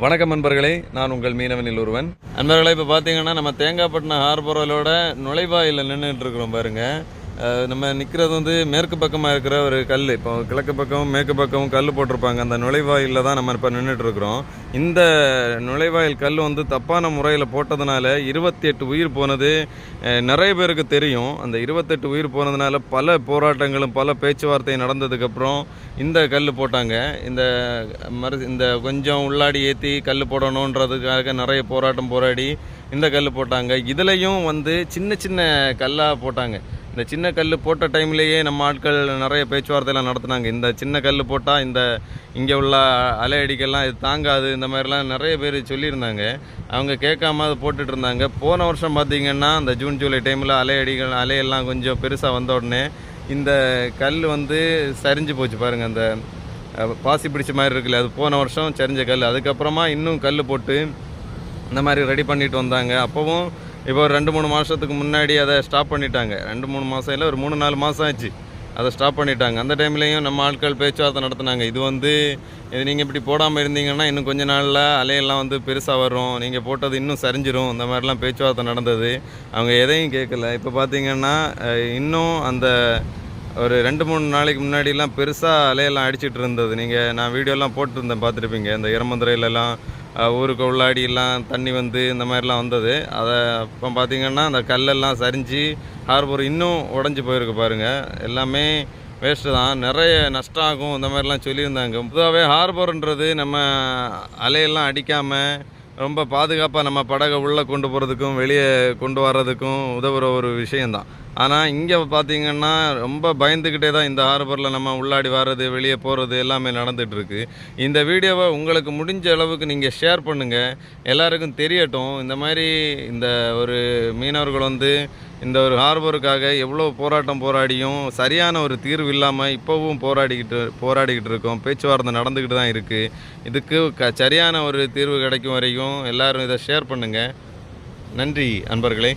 வணக்கம் நண்பர்களே நான் உங்கள் மீனவனில் ஒருவன். நண்பர்களே இப்போ பார்த்தீங்கன்னா நம்ம தேங்காய்பட்டினம் ஹார்பரோலோட நுழைவாயில் நின்றுட்டு இருக்கிறோம் பாருங்கள் நம்ம நிற்கிறது வந்து மேற்கு பக்கமாக இருக்கிற ஒரு கல். இப்போ கிழக்கு பக்கம் மேற்கு பக்கமும் கல் போட்டிருப்பாங்க. அந்த நுழைவாயிலில் தான் நம்ம இப்போ நின்றுட்டு இருக்கிறோம் இந்த நுழைவாயில் கல் வந்து தப்பான முறையில் போட்டதுனால இருபத்தி எட்டு உயிர் போனது நிறைய பேருக்கு தெரியும். அந்த இருபத்தெட்டு உயிர் போனதுனால பல போராட்டங்களும் பல பேச்சுவார்த்தை நடந்ததுக்கப்புறம் இந்த கல் போட்டாங்க. இந்த மறு இந்த கொஞ்சம் உள்ளாடி ஏற்றி கல் போடணுன்றதுக்காக நிறைய போராட்டம் போராடி இந்த கல் போட்டாங்க. இதுலேயும் வந்து சின்ன சின்ன கல்லாக போட்டாங்க. இந்த சின்ன கல் போட்ட டைம்லேயே நம்ம ஆட்கள் நிறைய பேச்சுவார்த்தையெல்லாம் நடத்துனாங்க. இந்த சின்ன கல் போட்டால் இந்த இங்கே உள்ள அலை அடிக்கெல்லாம் இது தாங்காது இந்த மாதிரிலாம் நிறைய பேர் சொல்லியிருந்தாங்க. அவங்க கேட்காம அது போட்டுட்டு இருந்தாங்க. போன வருஷம் பார்த்திங்கன்னா இந்த ஜூன் ஜூலை டைமில் அலை அடிகள் அலையெல்லாம் கொஞ்சம் பெருசாக வந்த உடனே இந்த கல் வந்து சரிஞ்சு போச்சு பாருங்கள் அந்த பாசி பிடிச்ச மாதிரி இருக்குல்ல அது போன வருஷம் சரிஞ்ச கல். அதுக்கப்புறமா இன்னும் கல் போட்டு இந்த மாதிரி ரெடி பண்ணிட்டு வந்தாங்க. அப்போவும் இப்போ ஒரு ரெண்டு மூணு மாதத்துக்கு முன்னாடி அதை ஸ்டாப் பண்ணிட்டாங்க. ரெண்டு மூணு மாதம் இல்லை ஒரு மூணு நாலு மாதம் ஆச்சு. அதை ஸ்டாப் பண்ணிட்டாங்க. அந்த டைம்லேயும் நம்ம ஆட்கள் பேச்சுவார்த்தை நடத்துனாங்க. இது வந்து இது நீங்கள் இப்படி போடாமல் இருந்தீங்கன்னா இன்னும் கொஞ்ச நாளில் அலையெல்லாம் வந்து பெருசாக வரும். நீங்கள் போட்டது இன்னும் சரிஞ்சிரும். இந்த மாதிரிலாம் பேச்சுவார்த்தை நடந்தது. அவங்க எதையும் கேட்கல. இப்போ பார்த்தீங்கன்னா இன்னும் அந்த ஒரு ரெண்டு மூணு நாளைக்கு முன்னாடிலாம் பெருசாக அலையெல்லாம் அடிச்சிட்டு இருந்தது. நீங்கள் நான் வீடியோலாம் போட்டிருந்தேன் பார்த்துருப்பீங்க. இந்த இரமந்துரையிலலாம் ஊருக்கு உள்ளாடியெல்லாம் தண்ணி வந்து இந்த மாதிரிலாம் வந்தது. அதை இப்போ பார்த்தீங்கன்னா அந்த கல்லெல்லாம் சரிஞ்சு ஹார்பர் இன்னும் உடஞ்சி போயிருக்கு பாருங்கள் எல்லாமே வேஸ்ட்டு தான். நிறைய நஷ்டம் ஆகும் இந்த மாதிரிலாம் சொல்லியிருந்தாங்க. பொதுவாகவே ஹார்பர்ன்றது நம்ம அலையெல்லாம் அடிக்காமல் ரொம்ப பாதுகாப்பாக நம்ம படகை உள்ளே கொண்டு போகிறதுக்கும் வெளியே கொண்டு வர்றதுக்கும் உதவுற ஒரு விஷயந்தான் ஆனால் இங்கே பார்த்தீங்கன்னா ரொம்ப பயந்துக்கிட்டே தான் இந்த ஹார்பரில் நம்ம உள்ளாடி வர்றது வெளியே போகிறது எல்லாமே நடந்துகிட்ருக்கு இந்த வீடியோவை உங்களுக்கு முடிஞ்ச அளவுக்கு நீங்கள் ஷேர் பண்ணுங்கள் எல்லாருக்கும் தெரியட்டும். இந்த மாதிரி இந்த ஒரு மீனவர்கள் வந்து இந்த ஒரு ஹார்பருக்காக எவ்வளோ போராட்டம் போராடியும் சரியான ஒரு தீர்வு இல்லாமல் இப்போவும் போராடிக்கிட்டு போராடிக்கிட்டு இருக்கோம். பேச்சுவார்த்தை நடந்துக்கிட்டு தான் இருக்குது இதுக்கு க சரியான ஒரு தீர்வு கிடைக்கும் வரைக்கும் எல்லோரும் இதை ஷேர் பண்ணுங்கள் நன்றி அன்பர்களே.